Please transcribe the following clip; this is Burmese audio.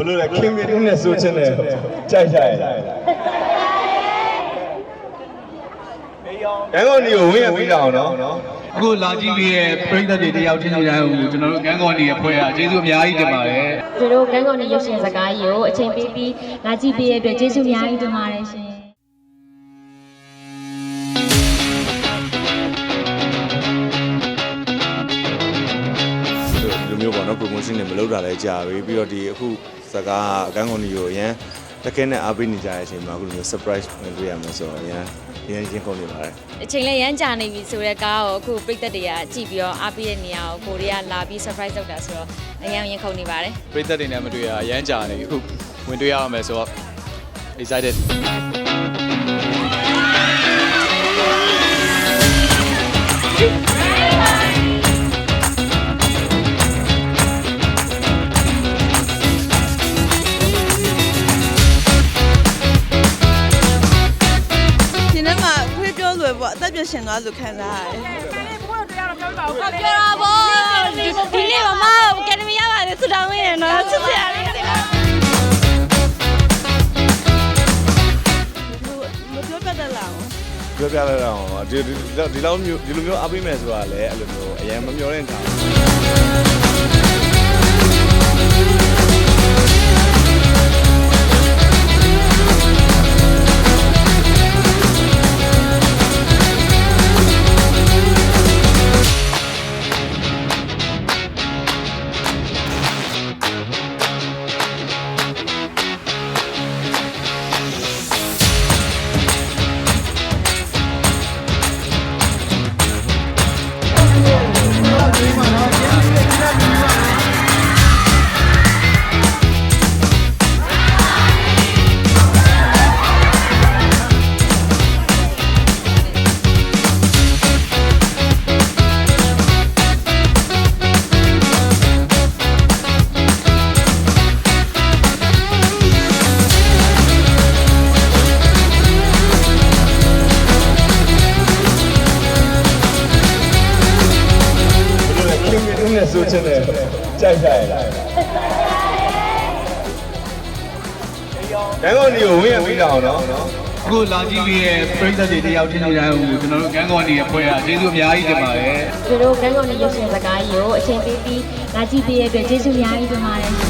ဘလို့လဲခင်ဗျင်းနဲ့ဆိုချင်တယ်ကြိုက်ကြရဲ့ရန်ကုန်ဒီကိုဝင်ရပြီးတော့နော်အခုလာကြည့်ပြီးရဲ့ပရိသတ်တွေတယောက်ချင်းချင်းတိုင်းကိုကျွန်တော်တို့ကန်းကော်နေရဲ့ဖွဲ့ရကျေးဇူးအများကြီးတင်ပါတယ်သူတို့ကန်းကုန်နေရုပ်ရှင်စကားကြီးကိုအချိန်ပေးပြီးလာကြည့်ပေးရတဲ့အတွက်ကျေးဇူးအများကြီးတင်ပါတယ်ရှင် promotion တွေမလုပ်တာလည်းကြာပြီပြီးတော့ဒီအခုစကားအကန်းကုန်ကြီးကိုအရန်တကယ်နဲ့အားပေးနေကြတဲ့အချိန်မှာအခုလိုမျိုး surprise ဝင်တွေ့ရမယ်ဆိုတော့အရန်အရန်ရင်ကုန်နေပါတယ်အချိန်လည်းရမ်းကြာနေပြီဆိုတဲ့ကားကိုအခုပြိသက်တွေကကြည့်ပြီးတော့အားပေးတဲ့နေရာကိုကိုရီးယားလာပြီး surprise လုပ်တာဆိုတော့အရင်ရင်ခုန်နေပါတယ်ပရိသတ်တွေနဲ့မတွေ့ရအရမ်းကြာနေပြီအခုဝင်တွေ့ရအောင်မယ်ဆိုတော့ excited ပေါ့အသက်ပြည့်ရှင်သွားလို့ခံစားရတယ်ပြောတာဗောဒီနေ့မမအကယ်ဒမီရပါတယ်ဆူတောင်းရနော်ချစ်စရာလေးတွေမပြောပြတတ်လားဘူးပြောပြလိုက်တော့ဒီဒီဒီလောက်မျိုးဒီလိုမျိုးအားပေးမယ်ဆိုတာလည်းအဲ့လိုမျိုးအရန်မမျှော်လင့်တာ ခင်ဗျင်းနဲ့ဆိုချင်တယ်ကြိုက်ကြရဲ့ရန်ကုန်ဒီကိုဝင်ရပြီးတော့နော်အခုလာကြည့်ပြီးရဲ့ပရိသတ်တွေတယောက်ချင်းချင်းတိုင်းကိုကျွန်တော်တို့ကန်းကော်နေရဲ့ဖွဲ့ရကျေးဇူးအများကြီးတင်ပါတယ်သူတို့ကန်းကုန်နေရုပ်ရှင်စကားကြီးကိုအချိန်ပေးပြီးလာကြည့်ပေးရတဲ့အတွက်ကျေးဇူးအများကြီးတင်ပါတယ်ရှင်